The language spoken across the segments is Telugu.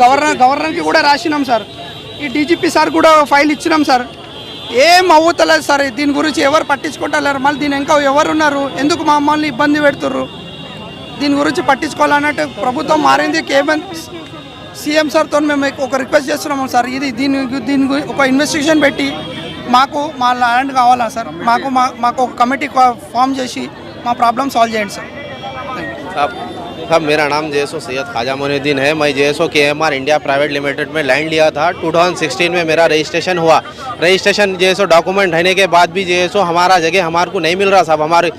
గవర్నర్ గవర్నర్కి కూడా రాసినాం సార్. ఈ డీజీపీ సార్ కూడా ఫైల్ ఇచ్చినాం సార్. ఏం అవ్వతలేదు సార్ దీని గురించి ఎవరు పట్టించుకుంటలేరు. మళ్ళీ దీని ఇంకా ఎవరున్నారు ఎందుకు మమ్మల్ని ఇబ్బంది పెడుతుర్రు? దీని గురించి పట్టించుకోవాలన్నట్టు ప్రభుత్వం మారింది. కేవలం సీఎం సార్తో మేము ఒక రిక్వెస్ట్ చేస్తున్నాము సార్. ఇది దీని దీని ఒక ఇన్వెస్టిగేషన్ పెట్టి మాకు మా ల్యాండ్ కావాలా సార్? మాకు మా మాకు ఒక కమిటీ ఫామ్ చేసి మా ప్రాబ్లం సాల్వ్ చేయండి సార్ साहब मेरा नाम जयसो सैयद ख्वाजा मोनुद्दीन है। मैं जयसो K M R India private limited में लैंड लिया था। 2016 में मेरा रजिस्ट्रेशन हुआ। रजिस्ट्रेशन जैसो डॉक्यूमेंट रहने के बाद भी जैसो हमारा जगह हमारे को नहीं मिल रहा साहब हमारे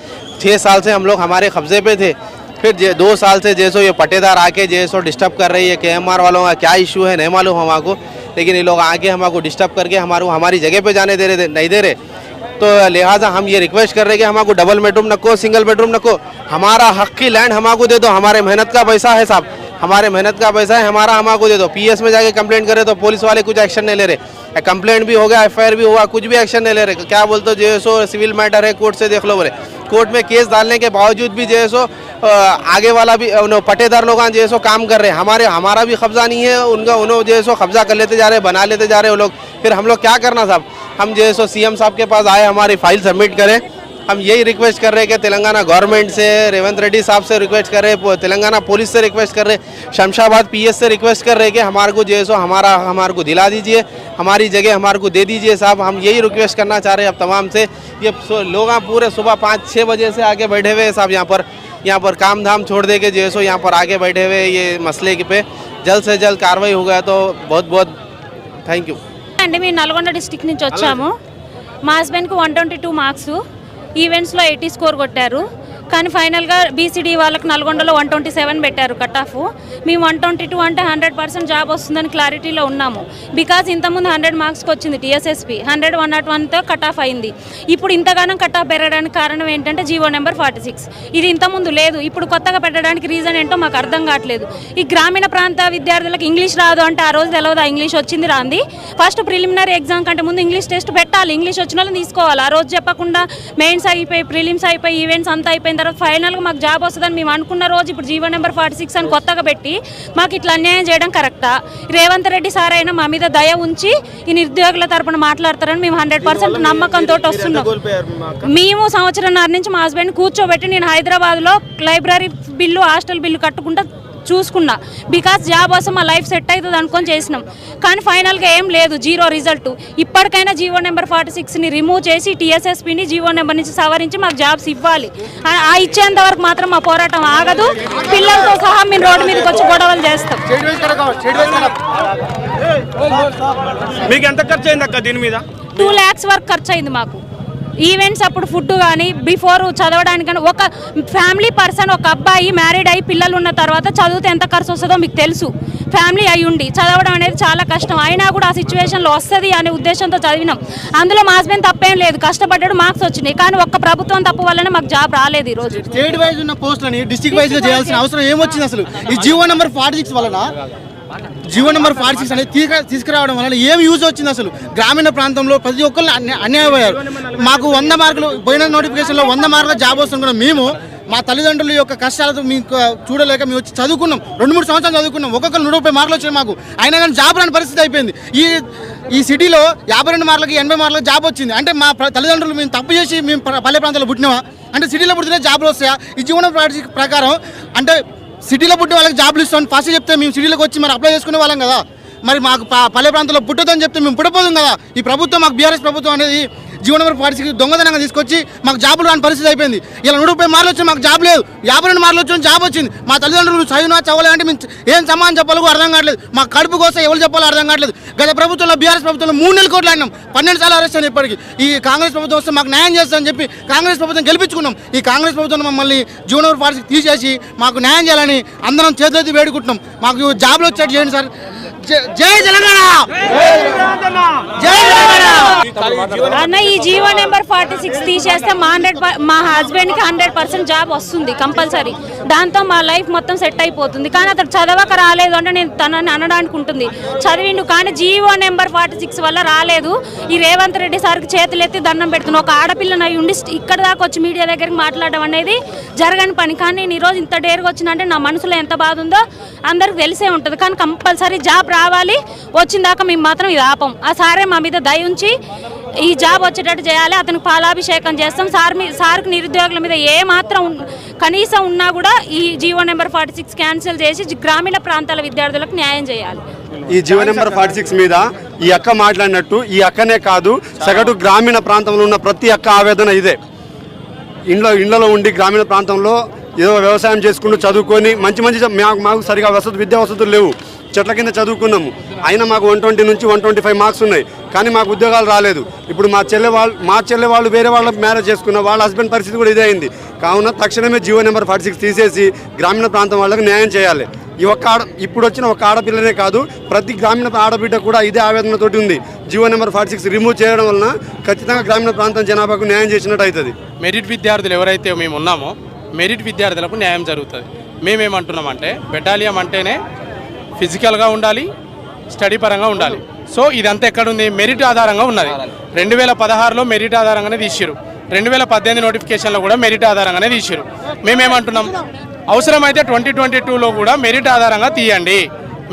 छः साल से हम लोग हमारे कब्जे पे थे। फिर जे- दो साल से जैसो ये पट्टेदार आके जैसो डिस्टर्ब कर रही है। के एम आर वालों का क्या इशू है, नहीं मालूम हमारे लेकिन ये लोग आके हमारे डिस्टर्ब करके हमारे हमारी जगह पे जाने दे रहे नहीं दे रहे। तो लिहाजा हम ये रिक्वेस्ट कर रहे हैं कि हमारे डबल बेडरूम नको सिंगल बेडरूम नको हमारा हक की लैंड हमारे दे दो, हमारे मेहनत का पैसा है साहब। हमारे मेहनत का पैसा है, हमारा हमारे दे दो। पीएस में जाके कंप्लेंट करे तो पुलिस वाले कुछ एक्शन नहीं ले रहे। कंप्लेंट भी हो गया एफआईआर भी हुआ, कुछ भी एक्शन नहीं ले रहे। क्या बोलते हो, जो सिविल मैटर है कोर्ट से देख लो बोले। कोर्ट में केस डालने के बावजूद भी जो है सो आगे वाला भी पटेदार लोग जो सो, काम कर रहे हैं। हमारे, हमारा भी कब्जा नहीं है, उनका उन्होंने जो है सो, कब्जा कर लेते जा रहे हैं, बना लेते जा रहे हैं वो लोग। फिर हम लोग क्या करना साहब? हम जो है सो, सीएम साहब के पास आए, हमारी फ़ाइल सबमिट करें। हम यही रिक्वेस्ट कर रहे हैं कि तेलंगाना गवर्नमेंट से, रेवंत रेड्डी साहब से रिक्वेस्ट कर रहे हैं तेलंगाना पुलिस से रिक्वेस्ट कर रहे हैं, शमशाबाद पीएस से रिक्वेस्ट कर रहे हैं कि हमारे को जो है सो, हमारा, हमारे को दिला दीजिए। हमारी जगह हमारे को दे दीजिए साहब हम यही रिक्वेस्ट करना चाह रहे हैं अब तमाम से ये सो- लोग यहाँ पूरे सुबह पाँच छः बजे से आके बैठे हुए हैं साहब यहाँ पर यहाँ पर काम धाम छोड़ दे के जो है सो यहाँ पर आके बैठे हुए हैं ये मसले के पे जल्द से जल्द कार्रवाई हो गया तो बहुत बहुत थैंक यू అండి మేము నల్గొండ డిస్టిక్ నుంచి వచ్చాము మా హస్బెండ్కి వన్ ట్వంటీ టూ మార్క్స్ ఈవెంట్స్లో ఎయిటీ స్కోర్ కొట్టారు కానీ ఫైనల్గా బీసీడీ వాళ్ళకి నల్గొండలో వన్ ట్వంటీ సెవెన్ పెట్టారు కట్ ఆఫ్ మేము వన్ ట్వంటీ టూ అంటే హండ్రెడ్ పర్సెంట్ జాబ్ వస్తుందని క్లారిటీలో ఉన్నాము. బికాజ్ ఇంతకుముందు హండ్రెడ్ మార్క్స్కి వచ్చింది టీఎస్ఎస్పి హండ్రెడ్ వన్ నాట్ వన్తో కట్ ఆఫ్ అయింది. ఇప్పుడు ఇంతగానం కట్ ఆఫ్ పెరగడానికి కారణం ఏంటంటే జీవో నెంబర్ ఫార్టీ సిక్స్ ఇది ఇంతకుముందు లేదు. ఇప్పుడు కొత్తగా పెట్టడానికి రీజన్ ఏంటో మాకు అర్థం కావట్లేదు. ఈ గ్రామీణ ప్రాంత విద్యార్థులకు ఇంగ్లీష్ రాదు అంటే ఆ రోజు తెలియదు ఆ ఇంగ్లీష్ వచ్చింది రాంది. ఫస్ట్ ప్రిలిమినరీ ఎగ్జామ్ కంటే ముందు ఇంగ్లీష్ టెస్ట్ పెట్టాలి. ఇంగ్లీష్ వచ్చిన వాళ్ళని తీసుకోవాలి. ఆ రోజు చెప్పకుండా మెయిన్స్ అయిపోయి ప్రిలిమ్స్ అయిపోయి ఈవెంట్స్ అంతా అయిపోయిన తర్వాత ఫైనల్గా మాకు జాబ్ వస్తుందని మేము అనుకున్న రోజు ఇప్పుడు జీవో నెంబర్ ఫార్టీ సిక్స్ అని కొత్తగా పెట్టి మాకు ఇట్లా అన్యాయం చేయడం కరెక్టా? రేవంత్ రెడ్డి సార్ అయినా మా మీద దయ ఉంచి ఈ నిరుద్యోగుల తరపున మాట్లాడతారని మేము హండ్రెడ్ పర్సెంట్ నమ్మకంతో వస్తున్నాం. మేము సంవత్సరంన్నర నుంచి మా హస్బెండ్ కూర్చోబెట్టి నేను హైదరాబాద్లో లైబ్రరీ బిల్లు హాస్టల్ బిల్లు కట్టుకుంటా చూసుకున్నా. బికాస్ జాబ్ కోసం మా లైఫ్ సెట్ అవుతుంది అనుకొని చేసినాం. కానీ ఫైనల్గా ఏం లేదు జీరో రిజల్ట్ ఇప్పటికైనా జీవో నెంబర్ ఫార్టీ సిక్స్ని రిమూవ్ చేసి టీఎస్ఎస్పీని జీవో నెంబర్ నుంచి సవరించి మాకు జాబ్స్ ఇవ్వాలి. ఆ- ఆ ఇచ్చేంత వరకు మాత్రం మా పోరాటం ఆగదు. పిల్లలతో సహా మేము రోడ్డు మీదకి వచ్చి గొడవలు చేస్తాం. మీకు ఎంత ఖర్చు అయింది అక్క దీని మీద? టూ ల్యాక్స్ వరకు ఖర్చు అయింది మాకు. ఈవెంట్స్ అప్పుడు ఫుడ్ కానీ బిఫోర్ చదవడానికి కానీ ఒక ఫ్యామిలీ పర్సన్ ఒక అబ్బాయి మ్యారీడ్ అయ్యి పిల్లలు ఉన్న తర్వాత చదివితే ఎంత ఖర్చు వస్తుందో మీకు తెలుసు. ఫ్యామిలీ అయి ఉండి చదవడం అనేది చాలా కష్టం. అయినా కూడా ఆ సిచ్యువేషన్లో వస్తుంది అనే ఉద్దేశంతో చదివినాం. అందులో మా హస్బెండ్ తప్పేం లేదు. కష్టపడ్డాడు మార్క్స్ వచ్చినాయి. కానీ ఒక్క ప్రభుత్వం తప్పు వల్లనే మాకు జాబ్ రాలేదు ఈరోజు స్టేట్ వైజ్ ఉన్న పోస్టులని డిస్ట్రిక్ట్ వైజ్ చేయాల్సిన అవసరం ఏమొచ్చింది అసలు? ఈ జీవో నెంబర్ ఫార్టీ సిక్స్ వలన జీవో నెంబర్ ఫార్టీ సిక్స్ అనేది తీసుకు తీసుకురావడం వలన ఏం యూజ్ వచ్చింది అసలు? గ్రామీణ ప్రాంతంలో ప్రతి ఒక్కరు అన్యాయపోయారు మాకు వంద మార్కులు పోయిన నోటిఫికేషన్లో వంద మార్కుల జాబ్ వస్తున్న మేము మా తల్లిదండ్రుల యొక్క కష్టాలతో మీకు చూడలేక మేము వచ్చి చదువుకున్నాం. రెండు మూడు సంవత్సరాలు చదువుకున్నాం. ఒక్కొక్కరు నూట ముప్పై మార్కులు వచ్చాయి మాకు. అయినా కానీ జాబ్ రాని పరిస్థితి అయిపోయింది. ఈ ఈ సిటీలో యాభై రెండు మార్కులకి ఎనభై మార్కులకు జాబ్ వచ్చింది. అంటే మా తల్లిదండ్రులు మేము తప్పు చేసి మేము పల్లె ప్రాంతాల్లో పుట్టినామా? అంటే సిటీలో పుట్టిన జాబ్లు వస్తాయా? ఈ జీవన ప్రకారం అంటే సిటీలో పుట్టిన వాళ్ళకి జాబ్లు ఇస్తామని ఫస్ట్ చెప్తే మేము సిటీలోకి వచ్చి మరి అప్లై చేసుకునే వాళ్ళం కదా. మరి మాకు పల్లె ప్రాంతంలో పుట్టదని చెప్తే మేము పుట్టపోదాం కదా. ఈ ప్రభుత్వం మాకు బీఆర్ఎస్ ప్రభుత్వం అనేది జీవన పరిస్థితి పాలసీకి దొంగతనంగా తీసుకొచ్చి మాకు జాబులు రాని పరిస్థితి అయిపోయింది. ఇలా నూట ముప్పై మార్లు వచ్చి మాకు జాబ్ లేదు. యాభై రెండు మార్లు వచ్చి జాబ్ వచ్చింది. మా తల్లిదండ్రులు చదివినా చదవలే అంటే మేము ఏం సమానం చెప్పాలో అర్థం కావట్లేదు. మా కడుపు కోసం ఎవరు చెప్పాలో అర్థం కావట్లేదు. గత ప్రభుత్వంలో బీఆర్ఎస్ ప్రభుత్వంలో మూడు నెలల కోట్లు ఆడినాం పన్నెండు సార్లు అరెస్ట్ అని ఇప్పటికి. ఈ కాంగ్రెస్ ప్రభుత్వం వస్తే మాకు న్యాయం చేస్తామని చెప్పి కాంగ్రెస్ ప్రభుత్వం గెలిపించుకున్నాం. ఈ కాంగ్రెస్ ప్రభుత్వం మమ్మల్ని జీవన నెంబర్ తీసేసి మాకు న్యాయం చేయాలని అందరం చేతులెత్తి వేడుకుంటున్నాం. మాకు జాబ్లు వచ్చేట్టు చేయండి సార్. జై- తెలంగాణ! అన్న ఈ జీవో నెంబర్ ఫార్టీ సిక్స్ తీసేస్తే మా హండ్రెడ్ మా హస్బెండ్కి హండ్రెడ్ పర్సెంట్ జాబ్ వస్తుంది కంపల్సరీ. దాంతో మా లైఫ్ మొత్తం సెట్ అయిపోతుంది. కానీ అతను చదవక రాలేదు అంటే నేను తనని అనడానికి ఉంటుంది. చదివిండు కానీ జీవో నెంబర్ ఫార్టీ సిక్స్ వల్ల రాలేదు. ఈ రేవంత్ రెడ్డి సార్కి చేతులెత్తి దండం పెడుతున్నాను ఒక ఆడపిల్లని అయి ఉండి ఇక్కడ దాకా వచ్చి మీడియా దగ్గరికి మాట్లాడడం అనేది జరగని పని. కానీ నేను ఈరోజు ఇంత డేర్గా వచ్చినంటే నా మనసులో ఎంత బాధ ఉందో అందరికి తెలిసే ఉంటుంది. కానీ కంపల్సరీ జాబ్ రావాలి. వచ్చిన దాకా మేము మాత్రం ఇది ఆపం ఆ సారే మా మీద దయ ఉంచి ఈ జాబ్ వచ్చేటట్టు చేయాలి. అతనికి పాలాభిషేకం చేస్తాం. సార్ మీ సార్కి నిరుద్యోగుల మీద ఏ మాత్రం కనీసం ఉన్నా కూడా ఈ GO number forty six cancel చేసి గ్రామీణ ప్రాంతాల విద్యార్థులకు న్యాయం చేయాలి. ఈ జీవో నెంబర్ ఫార్టీ సిక్స్ మీద ఈ అక్క మాట్లాడినట్టు ఈ అక్కనే కాదు సగటు గ్రామీణ ప్రాంతంలో ఉన్న ప్రతి అక్క ఆవేదన ఇదే. ఇండ్లో ఇండ్లలో ఉండి గ్రామీణ ప్రాంతంలో ఏదో వ్యవసాయం చేసుకుంటూ చదువుకొని మంచి మంచి మాకు మాకు సరిగా వసతులు విద్యా వసతులు లేవు. చెట్ల కింద చదువుకున్నాము. అయినా మాకు వన్ ట్వంటీ నుంచి వన్ ట్వంటీ ఫైవ్ మార్క్స్ ఉన్నాయి. కానీ మాకు ఉద్యోగాలు రాలేదు. ఇప్పుడు మా చెల్లె వాళ్ళు మా చెల్లె వాళ్ళు వేరే వాళ్ళ మ్యారేజ్ చేసుకున్న వాళ్ళ హస్బెండ్ పరిస్థితి కూడా ఇదే అయింది. కావున తక్షణమే జీవో నెంబర్ ఫార్టీ సిక్స్ తీసేసి గ్రామీణ ప్రాంతం వాళ్ళకి న్యాయం చేయాలి. ఈ ఒక్క ఆడ ఇప్పుడు వచ్చిన ఒక ఆడపిల్లనే కాదు ప్రతి గ్రామీణ ఆడబిడ్డ కూడా ఇదే ఆవేదనతోటి ఉంది. GO number forty six remove చేయడం వలన ఖచ్చితంగా గ్రామీణ ప్రాంతం జనాభాకు న్యాయం చేసినట్టు అవుతుంది. మెరిట్ విద్యార్థులు ఎవరైతే మేము ఉన్నామో మెరిట్ విద్యార్థులకు న్యాయం జరుగుతుంది. మేమేమంటున్నామంటే బెటాలియం అంటేనే ఫిజికల్గా ఉండాలి స్టడీ పరంగా ఉండాలి. సో ఇదంతా ఎక్కడుంది? మెరిట్ ఆధారంగా ఉన్నది. రెండు వేల పదహారులో మెరిట్ ఆధారంగానే తీసిరు రెండు వేల పద్దెనిమిది నోటిఫికేషన్లో కూడా మెరిట్ ఆధారంగానే తీసిరు మేమేమంటున్నాం? అవసరమైతే ట్వంటీ ట్వంటీ టూలో కూడా మెరిట్ ఆధారంగా తీయండి.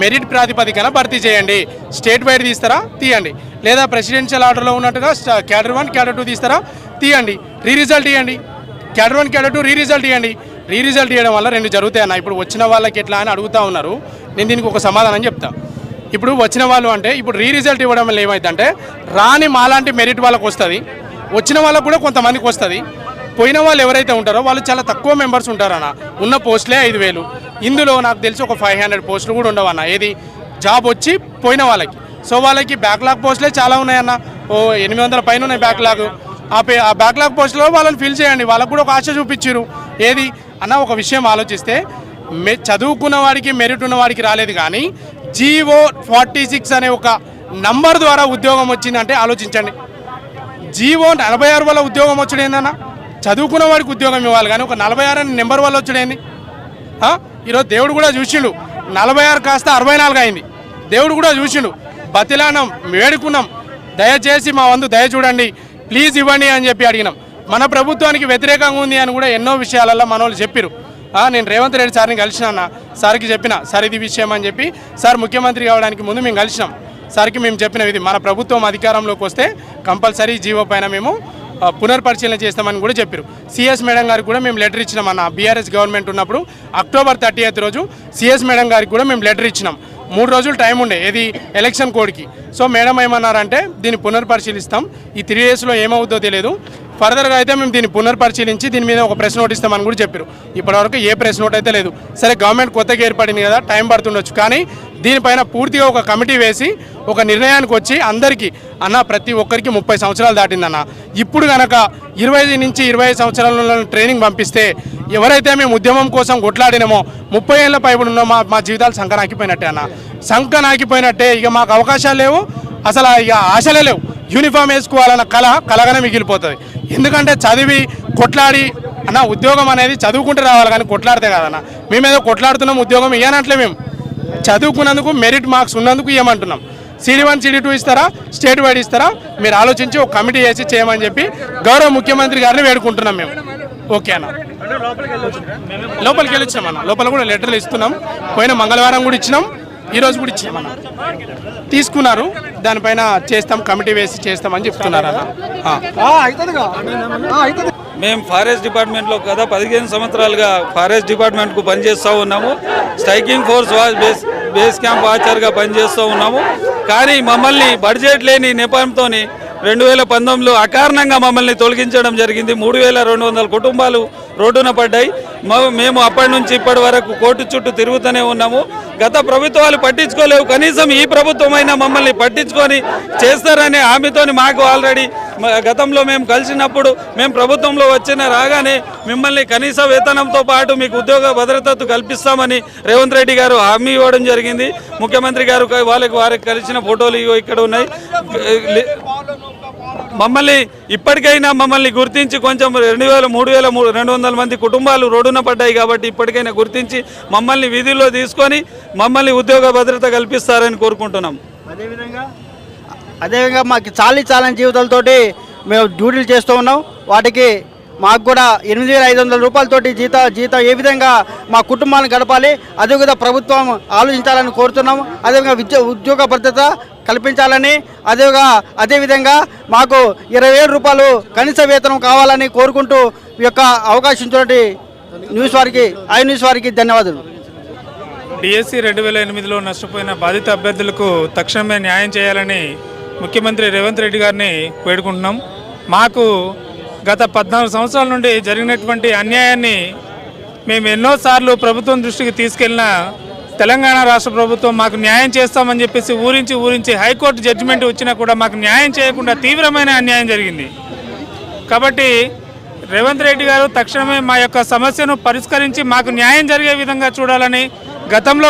మెరిట్ ప్రాతిపదికన భర్తీ చేయండి. స్టేట్ వైడ్ తీస్తారా? తీయండి. లేదా ప్రెసిడెన్షియల్ ఆర్డర్లో ఉన్నట్టుగా క్యాడర్ వన్ క్యాడర్ టూ తీస్తారా? తీయండి. రీ రిజల్ట్ ఇవ్వండి cadre one cadre two re result ఇవ్వండి రీ రిజల్ట్ ఇవ్వడం వల్ల రెండు జరుగుతాయి అన్న. ఇప్పుడు వచ్చిన వాళ్ళకి ఎట్లా అని అడుగుతా ఉన్నారు. నేను దీనికి ఒక సమాధానం చెప్తా. ఇప్పుడు వచ్చిన వాళ్ళు అంటే ఇప్పుడు రీ రిజల్ట్ ఇవ్వడం వల్ల ఏమైందంటే రాని మాలాంటి మెరిట్ వాళ్ళకు వస్తుంది. వచ్చిన వాళ్ళకు కూడా కొంతమందికి వస్తుంది. పోయిన వాళ్ళు ఎవరైతే ఉంటారో వాళ్ళు చాలా తక్కువ మెంబర్స్ ఉంటారన్న ఉన్న పోస్టులే ఐదు వేలు. ఇందులో నాకు తెలిసి ఒక ఫైవ్ హండ్రెడ్ పోస్టులు కూడా ఉండవన్న ఏది? జాబ్ వచ్చి పోయిన వాళ్ళకి. సో వాళ్ళకి బ్యాక్లాగ్ పోస్టులే చాలా ఉన్నాయన్న ఓ ఎనిమిది వందల పైన ఉన్నాయి బ్యాక్లాగ్. ఆ పే ఆ బ్యాక్లాగ్ పోస్టులో వాళ్ళని ఫిల్ చేయండి. వాళ్ళకు కూడా ఒక ఆశ చూపించారు ఏది? అన్న ఒక విషయం ఆలోచిస్తే మె చదువుకున్న వాడికి మెరిట్ ఉన్న వాడికి రాలేదు కానీ జీవో ఫార్టీ సిక్స్ అనే ఒక నంబర్ ద్వారా ఉద్యోగం వచ్చిందంటే ఆలోచించండి. జీవో నలభై ఆరు వల్ల ఉద్యోగం వచ్చడం ఏందన్న? చదువుకున్న వాడికి ఉద్యోగం ఇవ్వాలి కానీ ఒక నలభై ఆరు అనే నెంబర్ వల్ల వచ్చుడేంది ఈరోజు దేవుడు కూడా చూసిండు. నలభై ఆరు కాస్త అరవై నాలుగు అయింది. దేవుడు కూడా చూసిండు. బతిలానం వేడుకున్నాం దయచేసి మా వందు దయ చూడండి. ప్లీజ్ ఇవ్వండి అని చెప్పి అడిగినాం. మన ప్రభుత్వానికి వ్యతిరేకంగా ఉంది అని కూడా ఎన్నో విషయాలలో మన వాళ్ళు చెప్పారు నేను రేవంత్ రెడ్డి సార్ని కలిసినా అన్న సార్కి చెప్పిన సార్ ఇది విషయం అని చెప్పి సార్ ముఖ్యమంత్రి కావడానికి ముందు మేము కలిసినాం. సార్కి మేము చెప్పిన ఇది మన ప్రభుత్వం అధికారంలోకి వస్తే కంపల్సరీ జీవో పైన మేము పునర్పరిశీలన చేస్తామని కూడా చెప్పారు సిఎస్ మేడం గారికి కూడా మేము లెటర్ ఇచ్చినాం అన్న బీఆర్ఎస్ గవర్నమెంట్ ఉన్నప్పుడు అక్టోబర్ థర్టీ రోజు సిఎస్ మేడం గారికి కూడా మేము లెటర్ ఇచ్చినాం. మూడు రోజులు టైం ఉండే ఏది ఎలక్షన్ కోడ్కి. సో మేడం ఏమన్నారంటే దీన్ని పునర్పరిశీలిస్తాం. ఈ త్రీ డేస్లో ఏమవుతుందో తెలియదు. ఫర్దర్గా అయితే మేము దీన్ని పునర్పరిశీలించి దీని మీద ఒక ప్రెస్ నోట్ ఇస్తామని కూడా చెప్పారు. ఇప్పటివరకు ఏ ప్రెస్ నోట్ అయితే లేదు. సరే గవర్నమెంట్ కొత్తగా ఏర్పడింది కదా టైం పడుతుండొచ్చు. కానీ దీనిపైన పూర్తిగా ఒక కమిటీ వేసి ఒక నిర్ణయానికి వచ్చి అందరికీ అన్న ప్రతి ఒక్కరికి ముప్పై సంవత్సరాలు దాటిందన్న. ఇప్పుడు కనుక ఇరవై నుంచి ఇరవై ఐదు సంవత్సరాల ట్రైనింగ్ పంపిస్తే ఎవరైతే మేము ఉద్యమం కోసం కొట్లాడినామో ముప్పై ఏళ్ళ పైబడి ఉన్న మా మా జీవితాలు సంకనాకిపోయినట్టే అన్న. సంకనాకిపోయినట్టే ఇక మాకు అవకాశాలు లేవు. అసలు ఇక ఆశలే లేవు. యూనిఫామ్ వేసుకోవాలన్న కళ కలగానే మిగిలిపోతుంది. ఎందుకంటే చదివి కొట్లాడి అన్న ఉద్యోగం అనేది చదువుకుంటే రావాలి కానీ కొట్లాడితే కాదన్న. మేమేదో కొట్లాడుతున్నాం ఉద్యోగం ఇవ్వనట్లే మేము. చదువుకున్నందుకు మెరిట్ మార్క్స్ ఉన్నందుకు ఇవ్వమంటున్నాం సిడి వన్ సిడి టూ ఇస్తారా? స్టేట్ వైడ్ ఇస్తారా? మీరు ఆలోచించి ఒక కమిటీ వేసి చేయమని చెప్పి గౌరవ ముఖ్యమంత్రి గారిని వేడుకుంటున్నాం మేము. ఓకే అన్న. లోపలికి వెళ్ళి అన్న. లోపల కూడా లెటర్లు ఇస్తున్నాం. పోయిన మంగళవారం కూడా ఇచ్చినాం. ఈరోజు కూడా ఇచ్చినాం అన్న. తీసుకున్నారు. దానిపైన చేస్తాం కమిటీ వేసి చేస్తామని చెప్తున్నారు అన్న. ఆ. మేము ఫారెస్ట్ డిపార్ట్మెంట్లో గత పదిహేను సంవత్సరాలుగా ఫారెస్ట్ డిపార్ట్మెంట్కు పనిచేస్తూ ఉన్నాము. Striking force base base camp వాచర్గా పనిచేస్తూ ఉన్నాము. కానీ మమ్మల్ని బడ్జెట్ లేని నెపంతో రెండు వేల పంతొమ్మిదిలో అకారణంగా మమ్మల్ని తొలగించడం జరిగింది. మూడు వేల రెండు వందల కుటుంబాలు రోడ్డున పడ్డాయి. మేము అప్పటి నుంచి ఇప్పటి వరకు కోర్టు చుట్టూ తిరుగుతూనే ఉన్నాము. గత ప్రభుత్వాలు పట్టించుకోలేవు. కనీసం ఈ ప్రభుత్వం అయినా మమ్మల్ని పట్టించుకొని చేస్తారనే హామీతోని మాకు ఆల్రెడీ గతంలో మేము కలిసినప్పుడు మేము ప్రభుత్వంలో వచ్చిన రాగానే మిమ్మల్ని కనీస వేతనంతో పాటు మీకు ఉద్యోగ భద్రత కల్పిస్తామని రేవంత్ రెడ్డి గారు హామీ ఇవ్వడం జరిగింది. ముఖ్యమంత్రి గారు వాళ్ళకి వారికి కలిసిన ఫోటోలు ఇక్కడ ఉన్నాయి. మమ్మల్ని ఇప్పటికైనా మమ్మల్ని గుర్తించి కొంచెం రెండు వేల మూడు వేల మూడు రెండు వందల మంది కుటుంబాలు రోడ్డున పడ్డాయి కాబట్టి ఇప్పటికైనా గుర్తించి మమ్మల్ని విధుల్లో తీసుకొని మమ్మల్ని ఉద్యోగ భద్రత కల్పిస్తారని కోరుకుంటున్నాం. అదేవిధంగా అదేవిధంగా మాకు చాలీ చాలని జీవితాలతోటి మేము డ్యూటీలు చేస్తూ ఉన్నాం. వాటికి మాకు కూడా ఎనిమిది వేల ఐదు వందల రూపాయలతోటి జీత జీతం ఏ విధంగా మా కుటుంబాన్ని గడపాలి అదేవిధంగా ప్రభుత్వం ఆలోచించాలని కోరుతున్నాం అదేవిధంగా విద్య ఉద్యోగ భద్రత కల్పించాలని అదేవిధంగా అదేవిధంగా మాకు ఇరవై వేల రూపాయలు కనీస వేతనం కావాలని కోరుకుంటూ ఈ యొక్క అవకాశం ఇచ్చినటువంటి న్యూస్ వారికి ఐ న్యూస్ వారికి ధన్యవాదాలు. డిఎస్సి రెండు వేల ఎనిమిదిలో నష్టపోయిన బాధిత అభ్యర్థులకు తక్షణమే న్యాయం చేయాలని ముఖ్యమంత్రి రేవంత్ రెడ్డి గారిని వేడుకుంటున్నాం. మాకు గత పద్నాలుగు సంవత్సరాల నుండి జరిగినటువంటి అన్యాయాన్ని మేము ఎన్నోసార్లు ప్రభుత్వం దృష్టికి తీసుకెళ్ళిన తెలంగాణ రాష్ట్ర ప్రభుత్వం మాకు న్యాయం చేస్తామని చెప్పేసి ఊరించి ఊరించి హైకోర్టు జడ్జిమెంట్ వచ్చినా కూడా మాకు న్యాయం చేయకుండా తీవ్రమైన అన్యాయం జరిగింది. కాబట్టి రేవంత్ రెడ్డి గారు తక్షణమే మా యొక్క సమస్యను పరిష్కరించి మాకు న్యాయం జరిగే విధంగా చూడాలని గతంలో